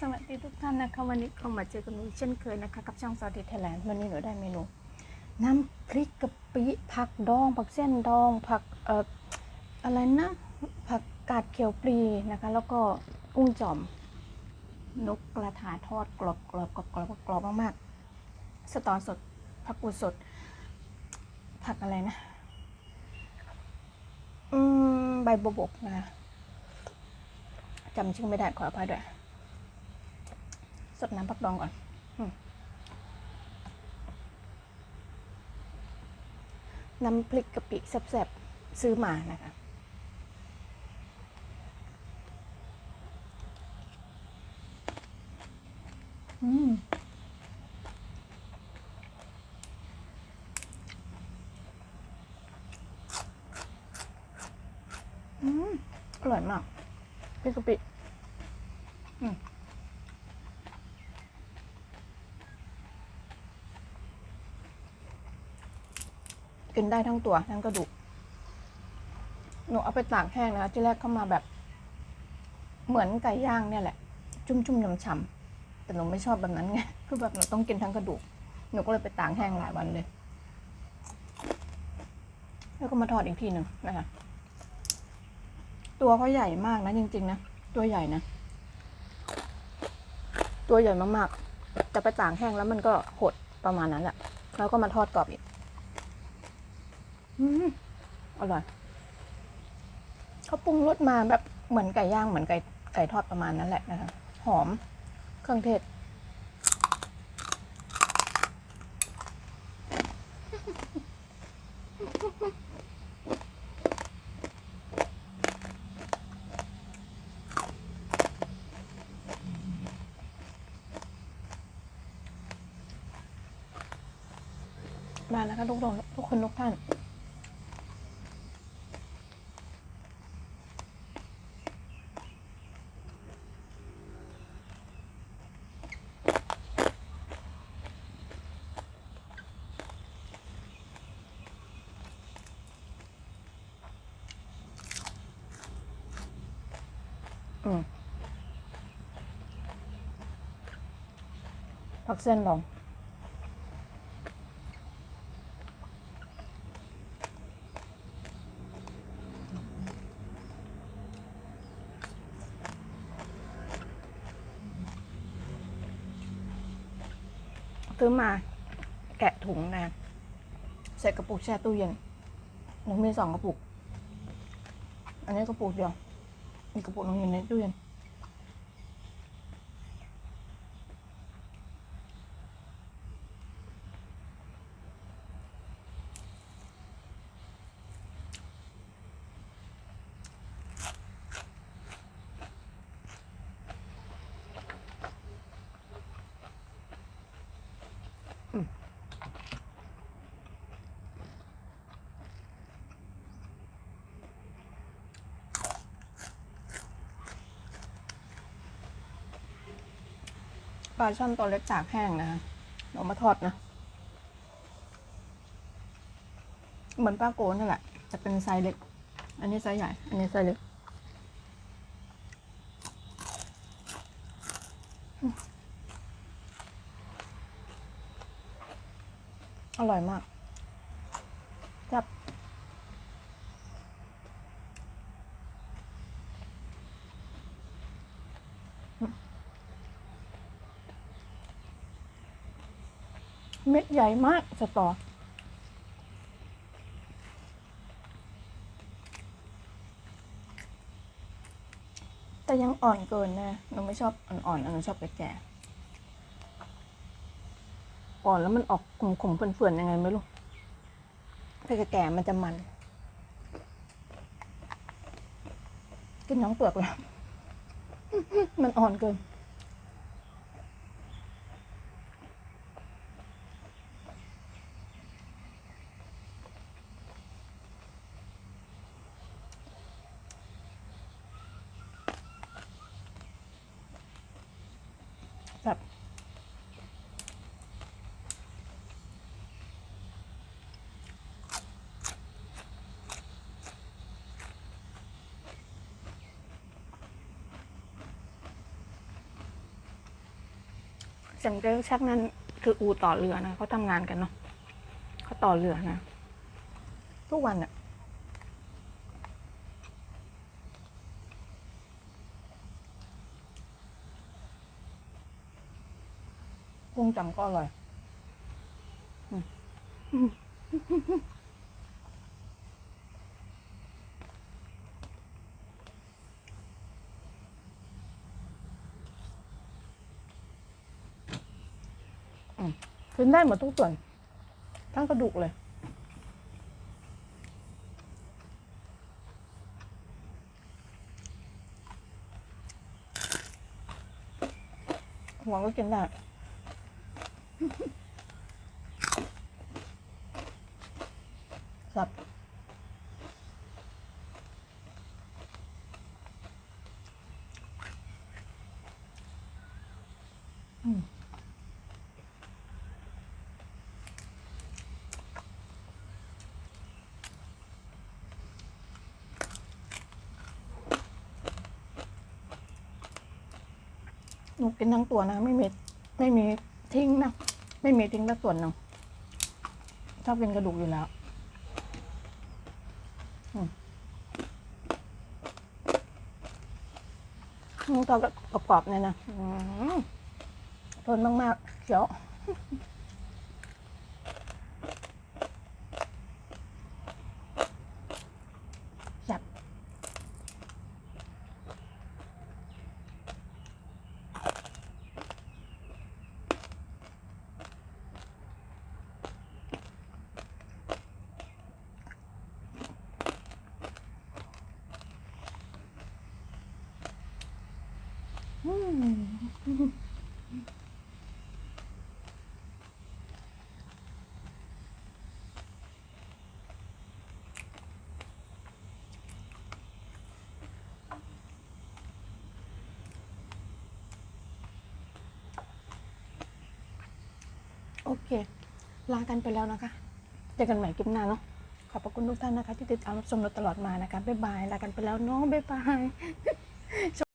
สวัสดีทุกท่านนะคะวันนี้เข้ามาเจอกันหนูเช่นเคยนะคะ กับช่องซอสติไทยแลนด์วันนี้หนูได้เมนู น้ำพริกกะปิผักดอง ผักเส้นดอง ผักเอ่ออะไรนะผักกาดเขียวปลีนะคะ แล้วก็กุ้งจอม นกกระทาทอดกรอบกรอบกรอบกรอบกรอบมากๆสตอสด ผักกูดสด ผักอะไรนะ อืมใบบวบกนะจำชื่อไม่ได้ขออภัยด้วย สดน้ำผักดองก่อนอืมน้ำพริกกะปิแซ่บๆ ซื้อมานะคะอืมอืมอร่อยมากพริกกะปิอืม กินได้ทั้งตัวทั้งกระดูกหนูเอาไปตากแห้งนะคะที่แรกเข้ามาแบบ เหมือนไก่ย่างเนี่ยแหละ จุ่มๆฉ่ำๆแต่หนูไม่ชอบแบบนั้นไงคือแบบหนูต้องกินทั้งกระดูกหนูก็เลยไปตากแห้งหลายวันเลย แล้วก็มาทอดอีกทีหนึ่งนะคะตัวเขาใหญ่มากนะจริงๆนะตัวใหญ่นะตัวใหญ่มากๆแต่ไปตากแห้งแล้วมันก็หดประมาณนั้นแหละแล้วก็มาทอดกรอบอีก อร่อยเขาปรุงรสมาแบบเหมือนไก่ย่างเหมือนไก่ไก่ทอดประมาณนั้นแหละนะคะหอมเครื่องเทศมาแล้วค่ะทุกคนทุกคนทุกท่าน ผักเส้นลองซื้อมาแกะถุงนะใส่กระปุกแช่ตู้เย็นหนูมีสองกระปุก อันนี้กระปุกเดียวอีกกระปุกหนึงอยู่ในตู้เย็น ปลาช่อนตัวเล็กจากแห้งนะคะเอามาทอดนะ เหมือนปลาโกนนั่นแหละแต่เป็นไซส์เล็ก อันนี้ไซส์ใหญ่ อันนี้ไซส์เล็กอืมอร่อยมากจับ เม็ดใหญ่มากสตอแต่ยังอ่อนเกินนะหนูไม่ชอบอ่อนๆหนูชอบแก่ๆอ่อนแล้วมันออกขมๆเฟื่อนๆยังไงไม่รู้ถ้าแก่ๆมันจะมัน กินน้องเปลือกแล้ว มันอ่อนเกิน จำได้ชักนั้น คืออูต่อเรือนะเขาทำงานกันเนาะเขาต่อเรือนะ ทุกวันอะกุ้งจำก็อร่อย กินได้หมดทุกส่วน ทั้งกระดูกเลย หัวก็กินได้สับ หนูกินทั้งตัวนะ ไม่มีไม่มีทิ้งนะ ไม่มีทิ้งแต่ส่วนหนึ่งชอบกินกระดูกอยู่แล้วอือืมตัวกรอบๆเนี่ยนะอืมทนมากๆเขียว จับ อืม โอเค ลากันไปแล้วนะคะ เจอกันใหม่คลิปหน้าเนาะ ขอบพระคุณทุกท่านนะคะ ที่ติดตามรับชมเราตลอดมานะคะ บ๊ายบาย ลากันไปแล้วเนาะ บ๊ายบาย